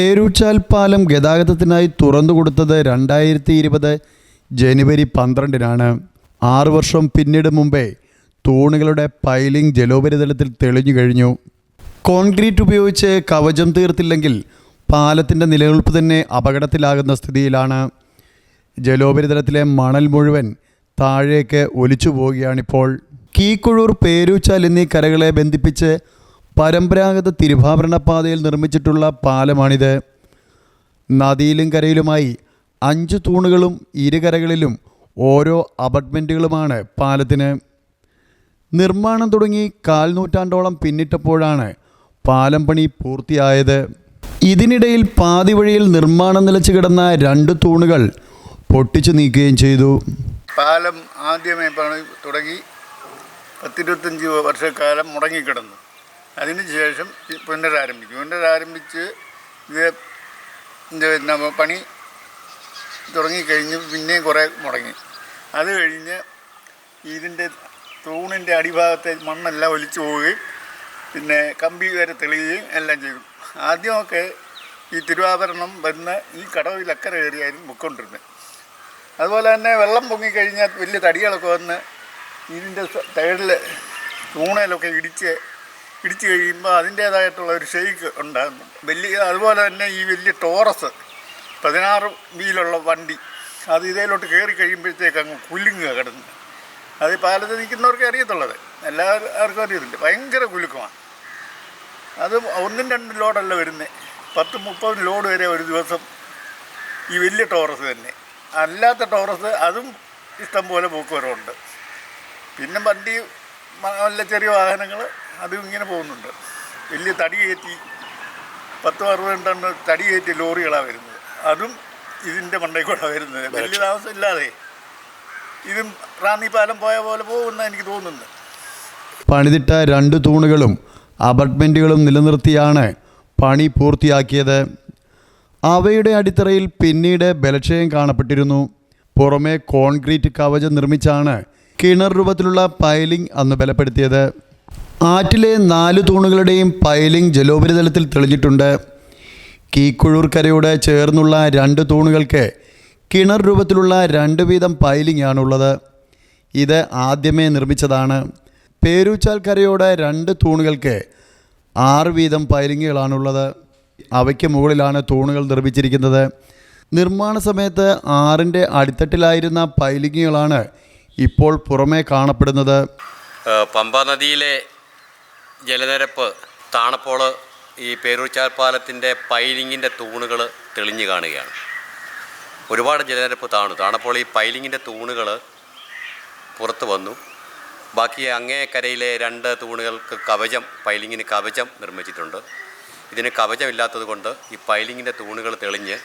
പേരൂച്ചാൽ പാലം ഗതാഗതത്തിനായി തുറന്നു കൊടുത്തത് രണ്ടായിരത്തി ഇരുപത് ജനുവരി പന്ത്രണ്ടിനാണ്. ആറ് വർഷം പിന്നീട് മുമ്പേ തൂണുകളുടെ പൈലിംഗ് ജലോപരിതലത്തിൽ തെളിഞ്ഞു കഴിഞ്ഞു. കോൺക്രീറ്റ് ഉപയോഗിച്ച് കവചം തീർത്തില്ലെങ്കിൽ പാലത്തിന്റെ നിലനിൽപ്പ് തന്നെ അപകടത്തിലാകുന്ന സ്ഥിതിയിലാണ്. ജലോപരിതലത്തിലെ മണൽ മുഴുവൻ താഴേക്ക് ഒലിച്ചു പോവുകയാണിപ്പോൾ കീക്കുഴൂർ പേരൂച്ചാൽ എന്നീ കരകളെ ബന്ധിപ്പിച്ച് പരമ്പരാഗത തിരുവാഭരണ പാതയിൽ നിർമ്മിച്ചിട്ടുള്ള പാലമാണിത്. നദിയിലും കരയിലുമായി അഞ്ച് തൂണുകളും ഇരുകരകളിലും ഓരോ അപാർട്ട്മെന്റുകളുമാണ് പാലത്തിന്. നിർമ്മാണം തുടങ്ങി കാൽ നൂറ്റാണ്ടോളം പിന്നിട്ടപ്പോഴാണ് പാലം പണി പൂർത്തിയായത്. ഇതിനിടയിൽ പാതി വഴിയിൽ നിർമ്മാണം നിലച്ചു കിടന്ന രണ്ട് തൂണുകൾ പൊട്ടിച്ചു നീക്കുകയും ചെയ്തു. പാലം ആദ്യമേ പണി തുടങ്ങി പത്തിരുപത്തഞ്ച് വർഷക്കാലം മുടങ്ങിക്കിടന്നു. അതിനുശേഷം ശേഷം പുനരാരംഭിച്ചു പുനരാരംഭിച്ച് ഇത് നമ്മ പണി തുടങ്ങിക്കഴിഞ്ഞ് പിന്നെയും കുറേ മുടങ്ങി. അത് കഴിഞ്ഞ് ഇതിന്റെ തൂണിന്റെ അടിഭാഗത്തെ മണ്ണെല്ലാം ഒലിച്ചു പോവുകയും പിന്നെ കമ്പി വരെ തെളിയുകയും എല്ലാം ചെയ്തു. ആദ്യമൊക്കെ ഈ തിരുവാഭരണം വന്ന് ഈ കടവിൽ കടവിലക്കര കയറിയായിരുന്നു പൊക്കൊണ്ടിരുന്നത് അതുപോലെ തന്നെ വെള്ളം പൊങ്ങിക്കഴിഞ്ഞാൽ വലിയ തടികളൊക്കെ വന്ന് ഇതിന്റെ സൈഡിൽ തൂണയിലൊക്കെ ഇടിച്ച് ഇടിച്ച് കഴിയുമ്പോൾ അതിന്റേതായിട്ടുള്ള ഒരു ഷെയ്ക്ക് ഉണ്ടാകുന്നുണ്ട് വലിയ അതുപോലെ തന്നെ ഈ വലിയ ടോറസ് പതിനാറ് വീലുള്ള വണ്ടി അത് ഇതിലോട്ട് കയറി കഴിയുമ്പോഴത്തേക്ക് അങ്ങ് കുലുങ്ങുക കിടന്ന്. അത് പാലത്ത് നിൽക്കുന്നവർക്ക് അറിയത്തുള്ളത്. എല്ലാവർക്കും അറിയത്തില്ല. ഭയങ്കര കുലുക്കമാണ്. അത് ഒന്നും രണ്ടും ലോഡല്ല വരുന്നത് പത്ത് മുപ്പത് ലോഡ് വരെ ഒരു ദിവസം ഈ വലിയ ടോറസ് തന്നെ. അല്ലാത്ത ടോറസ് അതും ഇഷ്ടം പോലെ പോക്കുവരവുണ്ട്. പിന്നെ വണ്ടി നല്ല ചെറിയ വാഹനങ്ങൾ അതും ഇങ്ങനെ പോകുന്നുണ്ട്. വലിയ തടി കയറ്റി പത്തും അറുപതും ടൺ തടി കയറ്റി ലോറികളാണ് വരുന്നത്. അതും ഇതിന്റെ മണ്ടയിൽ കൂടെ വരുന്നത് വലിയ താമസം ഇല്ലാതെ ഇതും റാന്നി പാലം പോയ പോലെ പോകുമെന്ന് എനിക്ക് തോന്നുന്നു പണിതിട്ട രണ്ട് തൂണുകളും അപാർട്ട്മെന്റുകളും നിലനിർത്തിയാണ് പണി പൂർത്തിയാക്കിയത്. അവയുടെ അടിത്തറയിൽ പിന്നീട് ബലക്ഷയം കാണപ്പെട്ടിരുന്നു. പുറമെ കോൺക്രീറ്റ് കവചം നിർമ്മിച്ചാണ് കിണർ രൂപത്തിലുള്ള പൈലിംഗ് അന്ന് ബലപ്പെടുത്തിയത്. ആറ്റിലെ നാല് തൂണുകളുടെയും പൈലിംഗ് ജലോപരിതലത്തിൽ തെളിഞ്ഞിട്ടുണ്ട്. കീക്കുഴൂർ കരയോട് ചേർന്നുള്ള രണ്ട് തൂണുകൾക്ക് കിണർ രൂപത്തിലുള്ള രണ്ട് വീതം പൈലിംഗ് ആണുള്ളത്. ഇത് ആദ്യമേ നിർമ്മിച്ചതാണ്. പേരൂച്ചാൽ കരയോട് രണ്ട് തൂണുകൾക്ക് ആറ് വീതം പൈലിങ്ങുകളാണുള്ളത്. അവയ്ക്ക് മുകളിലാണ് തൂണുകൾ നിർമ്മിച്ചിരിക്കുന്നത്. നിർമ്മാണ സമയത്ത് ആറിന്റെ അടിത്തട്ടിലായിരുന്ന പൈലിങ്ങുകളാണ് ഇപ്പോൾ പുറമേ കാണപ്പെടുന്നത്. പമ്പ നദിയിലെ ജലനിരപ്പ് താണപ്പോൾ ഈ പേരൂർച്ചാൽ പാലത്തിന്റെ പൈലിങ്ങിന്റെ തൂണുകൾ തെളിഞ്ഞു കാണുകയാണ്. ഒരുപാട് ജലനിരപ്പ് താണു. താണപ്പോൾ ഈ പൈലിങ്ങിന്റെ തൂണുകൾ പുറത്തു വന്നു. ബാക്കി അങ്ങേ കരയിലെ രണ്ട് തൂണുകൾക്ക് കവചം പൈലിങ്ങിന് കവചം നിർമ്മിച്ചിട്ടുണ്ട്. ഇതിന് കവചമില്ലാത്തത് കൊണ്ട് ഈ പൈലിങ്ങിന്റെ തൂണുകൾ തെളിഞ്ഞ്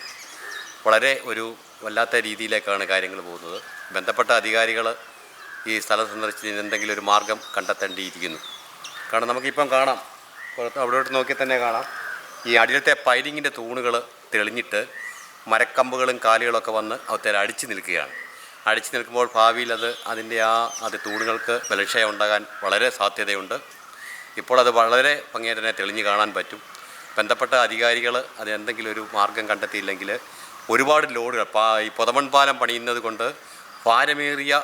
വളരെ ഒരു വല്ലാത്ത രീതിയിലേക്കാണ് കാര്യങ്ങൾ പോകുന്നത്. ബന്ധപ്പെട്ട അധികാരികൾ ഈ സ്ഥലം സന്ദർശിച്ചതിന് എന്തെങ്കിലും ഒരു മാർഗം കണ്ടെത്തേണ്ടിയിരിക്കുന്നു. കാരണം നമുക്കിപ്പം കാണാം. പുറത്ത് അവിടോട്ട് നോക്കി തന്നെ കാണാം. ഈ അടിയിലത്തെ പൈലിങ്ങിന്റെ തൂണുകൾ തെളിഞ്ഞിട്ട് മരക്കമ്പുകളും കാലുകളൊക്കെ വന്ന് അവത്തേൽ അടിച്ചു നിൽക്കുകയാണ്. അടിച്ചു നിൽക്കുമ്പോൾ ഭാവിയിൽ അത് അതിന്റെ ആ അത് തൂണുകൾക്ക് ബലക്ഷയം ഉണ്ടാകാൻ വളരെ സാധ്യതയുണ്ട്. ഇപ്പോൾ അത് വളരെ ഭംഗിയായി തന്നെ തെളിഞ്ഞു കാണാൻ പറ്റും. ബന്ധപ്പെട്ട അധികാരികൾ അത് എന്തെങ്കിലും ഒരു മാർഗം കണ്ടെത്തിയില്ലെങ്കിൽ ഒരുപാട് ലോഡുകൾ ഈ പൊതമൺ പാലം പണിയുന്നത് കൊണ്ട് ഭാരമേറിയ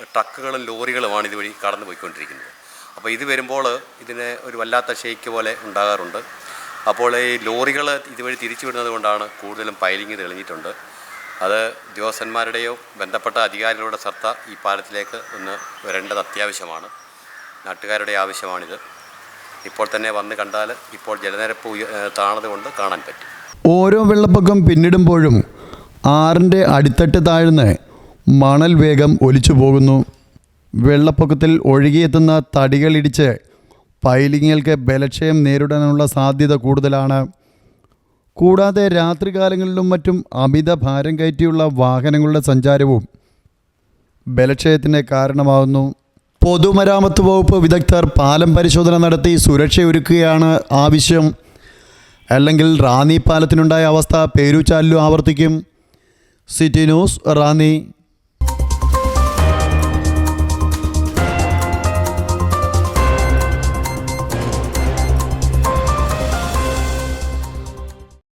ട്രക്കുകളും ലോറികളുമാണ് ഇതുവഴി കടന്നു പോയിക്കൊണ്ടിരിക്കുന്നത് അപ്പോൾ ഇത് വരുമ്പോൾ ഇതിന് ഒരു വല്ലാത്ത ഷെയ്ക്ക് പോലെ ഉണ്ടാകാറുണ്ട്. അപ്പോൾ ഈ ലോറികൾ ഇതുവഴി തിരിച്ചു വിടുന്നത് കൊണ്ടാണ് കൂടുതലും പൈലിങ് തെളിഞ്ഞിട്ടുണ്ട്. അത് ഉദ്യോഗസ്ഥന്മാരുടെയോ ബന്ധപ്പെട്ട അധികാരികളുടെ ശ്രദ്ധ ഈ പാലത്തിലേക്ക് ഒന്ന് വരേണ്ടത് അത്യാവശ്യമാണ്. നാട്ടുകാരുടെ ആവശ്യമാണിത്. ഇപ്പോൾ തന്നെ വന്ന് കണ്ടാൽ ഇപ്പോൾ ജലനിരപ്പ് താണതുകൊണ്ട് താണത് കൊണ്ട് കാണാൻ പറ്റും. ഓരോ വെള്ളപ്പൊക്കം പിന്നിടുമ്പോഴും ആറിന്റെ അടിത്തട്ട് താഴ്ന്ന് മണൽ വേഗം ഒലിച്ചു പോകുന്നു. വെള്ളപ്പൊക്കത്തിൽ ഒഴുകിയെത്തുന്ന തടികളിടിച്ച് പൈലിങ്ങുകൾക്ക് ബലക്ഷയം നേരിടാനുള്ള സാധ്യത കൂടുതലാണ്. കൂടാതെ രാത്രികാലങ്ങളിലും മറ്റും അമിത ഭാരം കയറ്റിയുള്ള വാഹനങ്ങളുടെ സഞ്ചാരവും ബലക്ഷയത്തിന് കാരണമാകുന്നു പൊതുമരാമത്ത് വകുപ്പ് വിദഗ്ധർ പാലം പരിശോധന നടത്തി സുരക്ഷയൊരുക്കുകയാണ് ആവശ്യം. അല്ലെങ്കിൽ റാന്നി പാലത്തിനുണ്ടായ അവസ്ഥ പേരുചാലിലും ആവർത്തിക്കും. City news Ranni.